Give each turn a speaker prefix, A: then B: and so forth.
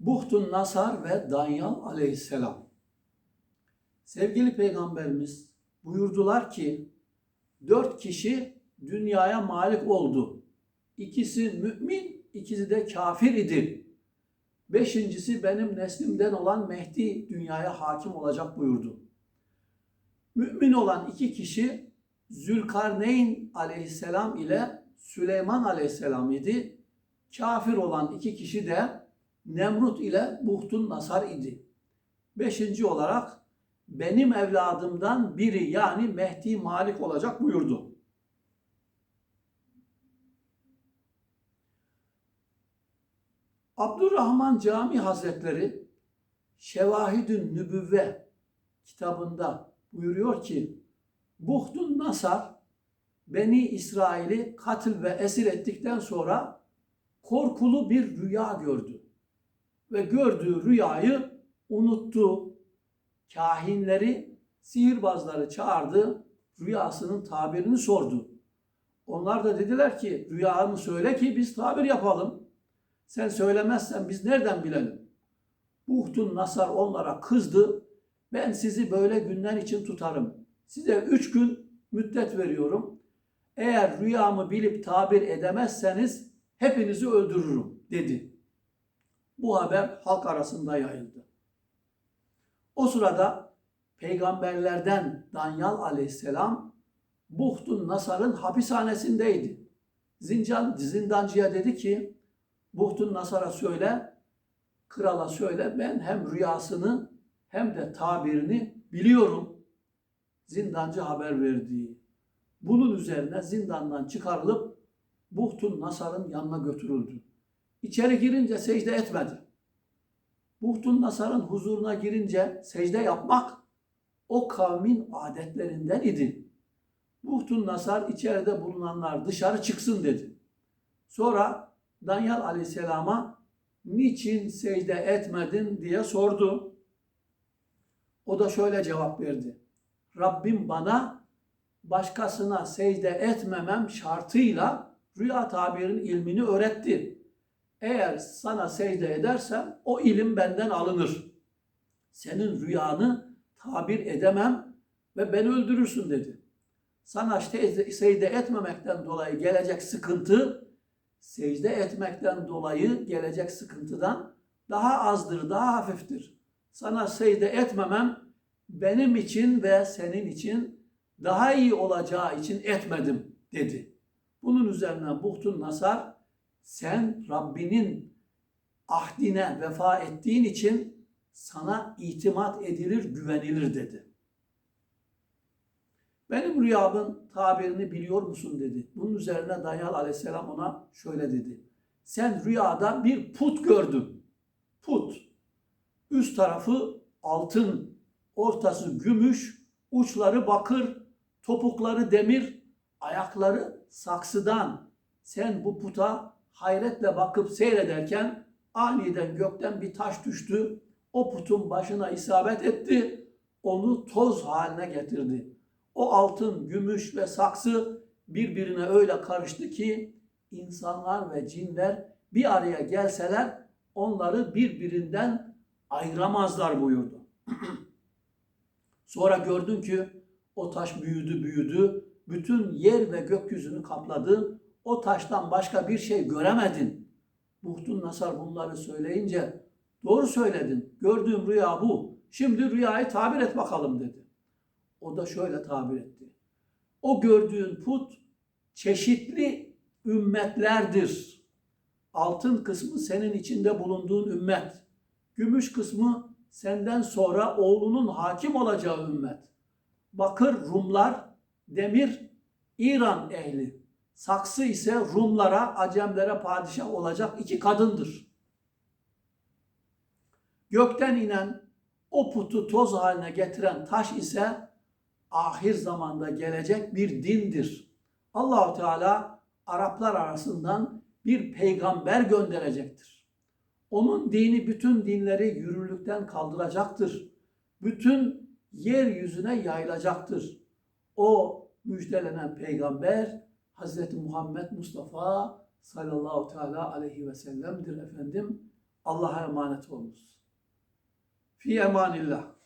A: Buhtun Nasar ve Danyal aleyhisselam. Sevgili Peygamberimiz buyurdular ki dört kişi dünyaya malik oldu. İkisi mümin, ikisi de kafir idi. Beşincisi benim neslimden olan Mehdi dünyaya hakim olacak buyurdu. Mümin olan iki kişi Zülkarneyn aleyhisselam ile Süleyman aleyhisselam idi. Kafir olan iki kişi de Nemrut ile Buhtun Nasar idi. Beşinci olarak benim evladımdan biri yani Mehdi Malik olacak buyurdu. Abdurrahman Cami Hazretleri Şevahidün Nübüvve kitabında buyuruyor ki Buhtun Nasar Beni İsrail'i katil ve esir ettikten sonra korkulu bir rüya gördü. Ve gördüğü rüyayı unuttu. Kahinleri, sihirbazları çağırdı, rüyasının tabirini sordu. Onlar da dediler ki rüyanı söyle ki biz tabir yapalım. Sen söylemezsen biz nereden bilelim? Buhtun Nasar onlara kızdı. Ben sizi böyle günler için tutarım. Size üç gün müddet veriyorum. Eğer rüyamı bilip tabir edemezseniz hepinizi öldürürüm dedi. Bu haber halk arasında yayıldı. O sırada peygamberlerden Danyal aleyhisselam Buhtun Nasar'ın hapishanesindeydi. Zincan, zindancıya dedi ki Buhtun Nasar'a söyle, krala söyle ben hem rüyasını hem de tabirini biliyorum. Zindancı haber verdi. Bunun üzerine zindandan çıkarılıp Buhtun Nasar'ın yanına götürüldü. İçeri girince secde etmedi. Buhtun Nasar'ın huzuruna girince secde yapmak o kavmin adetlerinden idi. Buhtun Nasar içeride bulunanlar dışarı çıksın dedi. Sonra Danyal Aleyhisselam'a niçin secde etmedin diye sordu. O da şöyle cevap verdi. Rabbim bana başkasına secde etmemem şartıyla rüya tabirin ilmini öğretti. Eğer sana secde edersem o ilim benden alınır. Senin rüyanı tabir edemem ve beni öldürürsün dedi. Sana secde etmemekten dolayı gelecek sıkıntı secde etmekten dolayı gelecek sıkıntıdan daha azdır, daha hafiftir. Sana secde etmemem benim için ve senin için daha iyi olacağı için etmedim dedi. Bunun üzerine Buhtun Nasar sen Rabbinin ahdine vefa ettiğin için sana itimat edilir, güvenilir dedi. Benim rüyamın tabirini biliyor musun dedi. Bunun üzerine Danyal aleyhisselam ona şöyle dedi. Sen rüyada bir put gördün. Put. Üst tarafı altın, ortası gümüş, uçları bakır, topukları demir, ayakları saksıdan. Sen bu puta hayretle bakıp seyrederken aniden gökten bir taş düştü. O putun başına isabet etti. Onu toz haline getirdi. O altın, gümüş ve saksı birbirine öyle karıştı ki insanlar ve cinler bir araya gelseler onları birbirinden ayıramazlar buyurdu. Sonra gördün ki o taş büyüdü büyüdü, bütün yer ve gökyüzünü kapladı. O taştan başka bir şey göremedin. Buhtun Nasar bunları söyleyince doğru söyledin. Gördüğüm rüya bu. Şimdi rüyayı tabir et bakalım dedi. O da şöyle tabir etti. O gördüğün put çeşitli ümmetlerdir. Altın kısmı senin içinde bulunduğun ümmet. Gümüş kısmı senden sonra oğlunun hakim olacağı ümmet. Bakır Rumlar, demir İran ehli. Saksı ise Rumlara, Acemlere padişah olacak iki kadındır. Gökten inen o putu toz haline getiren taş ise ahir zamanda gelecek bir dindir. Allahu Teala Araplar arasından bir peygamber gönderecektir. Onun dini bütün dinleri yürürlükten kaldıracaktır. Bütün yeryüzüne yayılacaktır. O müjdelenen peygamber Hz. Muhammed Mustafa sallallahu teala aleyhi ve sellem'dir efendim. Allah'a emanet olunuz. Fi emanillah.